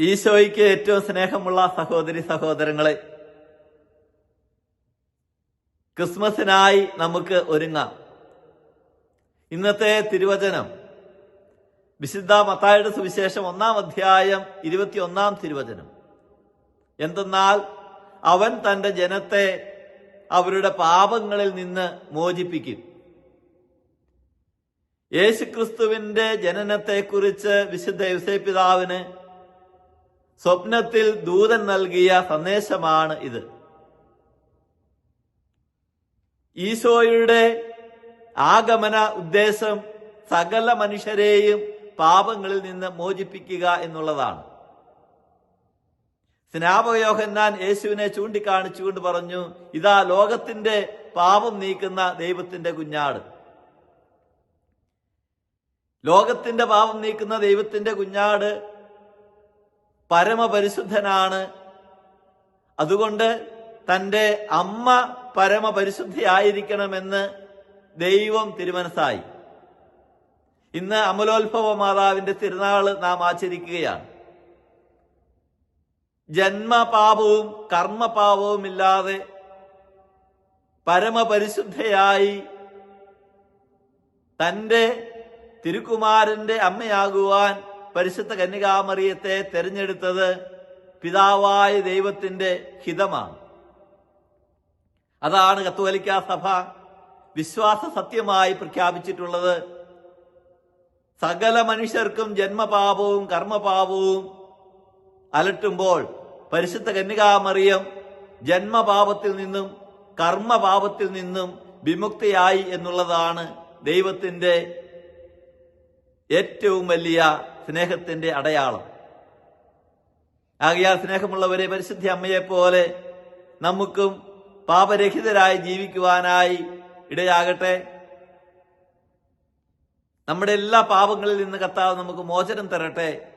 ഈശോയ്ക്ക് ഏറ്റവും സ്നേഹമുള്ള സഹോദരി സഹോദരങ്ങളെ ക്രിസ്മസിനായി നമുക്ക് ഒരുങ്ങാം. ഇന്നത്തെ തിരുവചനം വിശുദ്ധ മത്തായുടെ സുവിശേഷം ഒന്നാം അധ്യായം ഇരുപത്തിയൊന്നാം തിരുവചനം. എന്തെന്നാൽ അവൻ തന്റെ ജനത്തെ അവരുടെ പാപങ്ങളിൽ നിന്ന് മോചിപ്പിക്കും. യേശുക്രിസ്തുവിന്റെ ജനനത്തെക്കുറിച്ച് വിശുദ്ധ യുസൈ പിതാവിന് സ്വപ്നത്തിൽ ദൂതൻ നൽകിയ സന്ദേശമാണ് ഇത്. ഈശോയുടെ ആഗമന ഉദ്ദേശം സകല മനുഷ്യരെയും പാപങ്ങളിൽ നിന്ന് മോചിപ്പിക്കുക എന്നുള്ളതാണ്. സ്നാപകയോഹന്നാൻ യേശുവിനെ ചൂണ്ടിക്കാണിച്ചുകൊണ്ട് പറഞ്ഞു ഇതാ ലോകത്തിന്റെ പാപം നീക്കുന്ന ദൈവത്തിന്റെ കുഞ്ഞാട്. ലോകത്തിന്റെ പാപം നീക്കുന്ന ദൈവത്തിന്റെ കുഞ്ഞാട് പരമപരിശുദ്ധനാണ്. അതുകൊണ്ട് തന്റെ അമ്മ പരമപരിശുദ്ധയായിരിക്കണമെന്ന് ദൈവം തിരുമനസായി ഇന്ന് അമലോത്ഭവ മാതാവിന്റെ തിരുനാൾ നാം ആചരിക്കുകയാണ്. ജന്മപാപവും കർമ്മപാപവും ഇല്ലാതെ പരമപരിശുദ്ധയായി തന്റെ തിരുക്കുമാരന്റെ അമ്മയാകുവാൻ പരിശുദ്ധ കന്യകാമറിയത്തെ തെരഞ്ഞെടുത്തത് പിതാവായ ദൈവത്തിന്റെ ഹിതമാണ്. അതാണ് കത്തോലിക്ക സഭ വിശ്വാസ സത്യമായി പ്രഖ്യാപിച്ചിട്ടുള്ളത്. സകല മനുഷ്യർക്കും ജന്മപാപവും കർമ്മപാപവും അലട്ടുമ്പോൾ പരിശുദ്ധ കന്യകാമറിയം ജന്മപാപത്തിൽ നിന്നും കർമ്മപാപത്തിൽ നിന്നും വിമുക്തിയായി എന്നുള്ളതാണ് ദൈവത്തിന്റെ ഏറ്റവും വലിയ സ്നേഹത്തിന്റെ അടയാളം. ആകയാൽ സ്നേഹമുള്ളവരെ പരിശുദ്ധ അമ്മയെ പോലെ നമുക്കും പാപരഹിതരായി ജീവിക്കുവാനായി ഇടയാകട്ടെ. നമ്മുടെ എല്ലാ പാപങ്ങളിൽ നിന്ന് കത്താവ് നമുക്ക് മോചനം തരട്ടെ.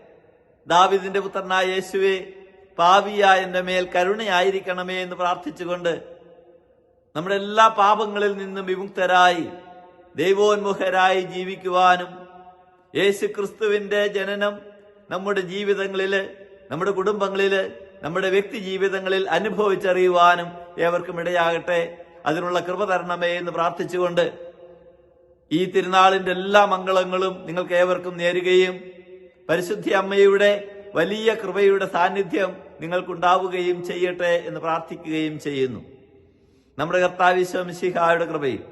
ദാവിദിന്റെ പുത്രനായ യേശുവെ പാവിയായ എന്റെ മേൽ കരുണയായിരിക്കണമേ എന്ന് പ്രാർത്ഥിച്ചുകൊണ്ട് നമ്മുടെ എല്ലാ പാപങ്ങളിൽ നിന്നും വിമുക്തരായി ദൈവോന്മുഖരായി ജീവിക്കുവാനും യേശു ക്രിസ്തുവിന്റെ ജനനം നമ്മുടെ ജീവിതങ്ങളിൽ നമ്മുടെ കുടുംബങ്ങളിൽ നമ്മുടെ വ്യക്തി ജീവിതങ്ങളിൽ അനുഭവിച്ചറിയുവാനും ഏവർക്കും ഇടയാകട്ടെ. അതിനുള്ള കൃപ തരണമേ എന്ന് പ്രാർത്ഥിച്ചുകൊണ്ട് ഈ തിരുനാളിന്റെ എല്ലാ മംഗളങ്ങളും നിങ്ങൾക്ക് ഏവർക്കും നേരുകയും പരിശുദ്ധി അമ്മയുടെ വലിയ കൃപയുടെ സാന്നിധ്യം നിങ്ങൾക്കുണ്ടാവുകയും ചെയ്യട്ടെ എന്ന് പ്രാർത്ഥിക്കുകയും ചെയ്യുന്നു. നമ്മുടെ കർത്താവിശ്വമിശിഹായുടെ കൃപയും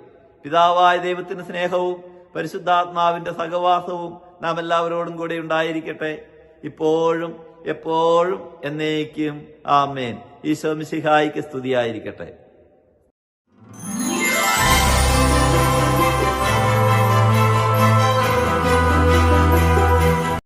പിതാവായ ദൈവത്തിന്റെ സ്നേഹവും പരിശുദ്ധാത്മാവിന്റെ സഹവാസവും നാം എല്ലാവരോടും കൂടെ ഉണ്ടായിരിക്കട്ടെ. ഇപ്പോഴും എപ്പോഴും എന്നേക്കും. ആമേൻ. ഈശോ മിശിഹായിക്ക് സ്തുതിയായിരിക്കട്ടെ.